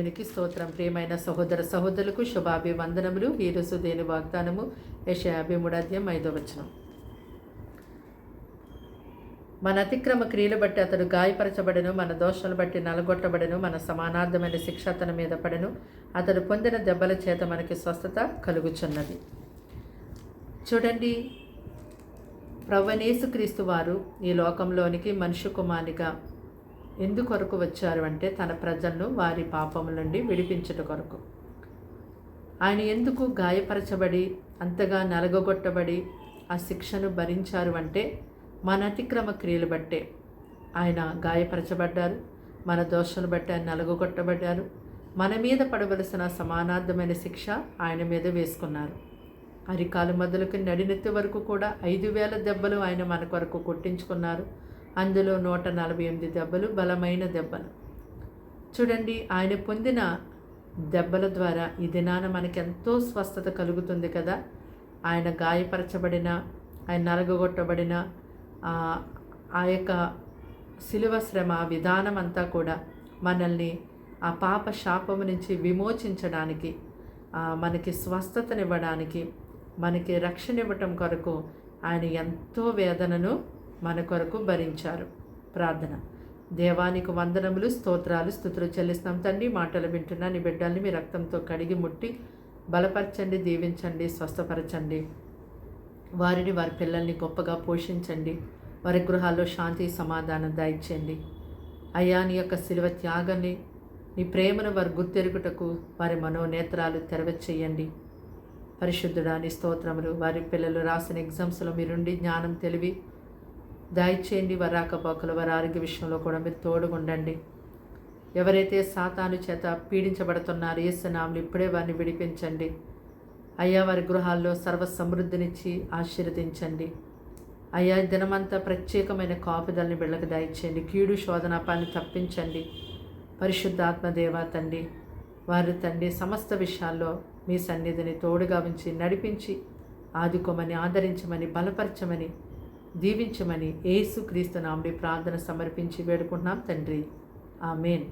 దేవునికి స్తోత్రం. ప్రియమైన సహోదర సహోదరులకు శుభాభివందనములు. ఈరోజు దేని వాగ్దానము యశాభి మూడాధ్యాయం ఐదో వచనం. మన అతిక్రమ క్రియలు బట్టి అతడు గాయపరచబడను మన దోషాలు బట్టి నలగొట్టబడను మన సమానార్థమైన శిక్ష అతని మీద పడను. అతడు పొందిన దెబ్బల చేత మనకి స్వస్థత కలుగుచున్నది. చూడండి ప్రవ్వనేసుక్రీస్తు వారు ఈ లోకంలోనికి మనుష్య కుమారిగా ఎందుకొరకు వచ్చారు అంటే తన ప్రజలను వారి పాపముల నుండి విడిపించుట కొరకు. ఆయన ఎందుకు గాయపరచబడి అంతగా నలగొట్టబడి ఆ శిక్షను భరించారు అంటే మన అతిక్రమ క్రియలు బట్టే ఆయన గాయపరచబడ్డారు మన దోషాలు బట్టి ఆయన నలుగొట్టబడ్డారు మన మీద పడవలసిన సమానార్థమైన శిక్ష ఆయన మీద వేసుకున్నారు. అరికాలు మొదలుకు నడినెత్తి వరకు కూడా ఐదు వేల దెబ్బలు ఆయన మన కొరకు కొట్టించుకున్నారు. అందులో నూట నలభై ఎనిమిది దెబ్బలు బలమైన దెబ్బలు. చూడండి ఆయన పొందిన దెబ్బల ద్వారా ఈ దినాన మనకెంతో ఎంతో స్వస్థత కలుగుతుంది కదా. ఆయన గాయపరచబడిన ఆయన నలగొట్టబడిన ఆ- యొక్క శిలువ శ్రమ విధానం అంతా కూడా మనల్ని ఆ పాప శాపము నుంచి విమోచించడానికి మనకి స్వస్థతనివ్వడానికి మనకి రక్షణ ఇవ్వటం కొరకు ఆయన ఎంతో వేదనను మన కొరకు భరించారు. ప్రార్థన. దేవానికి వందనములు స్తోత్రాలు స్థుతులు చెల్లిస్తాం తండ్రి. మాటలు వింటున్నా నీ బిడ్డల్ని మీ రక్తంతో కడిగి ముట్టి బలపరచండి దీవించండి స్వస్థపరచండి. వారిని వారి పిల్లల్ని గొప్పగా పోషించండి. వారి గృహాల్లో శాంతి సమాధానం దాయిచ్చండి అయ్యా నీ యొక్క శిలువ త్యాగాన్ని నీ ప్రేమను వారు గుర్తెరుగుటకు వారి మనోనేత్రాలు తెరవచేయండి. పరిశుద్ధుడా నీ స్తోత్రములు వారి పిల్లలు రాసిన ఎగ్జామ్స్లో మీరుండి జ్ఞానం తెలివి దయచేయండి వారి రాకపోకలు వారి ఆరోగ్య విషయంలో కూడా మీరు తోడుగుండండి. ఎవరైతే సాతాను చేత పీడించబడుతున్నారో ఏసునాములు ఇప్పుడే వారిని విడిపించండి. అయ్యా వారి గృహాల్లో సర్వ సమృద్ధినిచ్చి ఆశీర్వదించండి. అయ్యా దినమంతా ప్రత్యేకమైన కాపుదల్ని బిళ్ళకు దయచేయండి. కీడు శోధనాపాన్ని తప్పించండి. పరిశుద్ధాత్మ దేవా తండ్రి వారి తండ్రి సమస్త విషయాల్లో మీ సన్నిధిని తోడుగా ఉంచి నడిపించి ఆదుకోమని ఆదరించమని బలపరచమని దీవించమని ఏసు క్రీస్తు నామడి ప్రార్థన సమర్పించి వేడుకుంటున్నాం తండ్రి. ఆమెన్.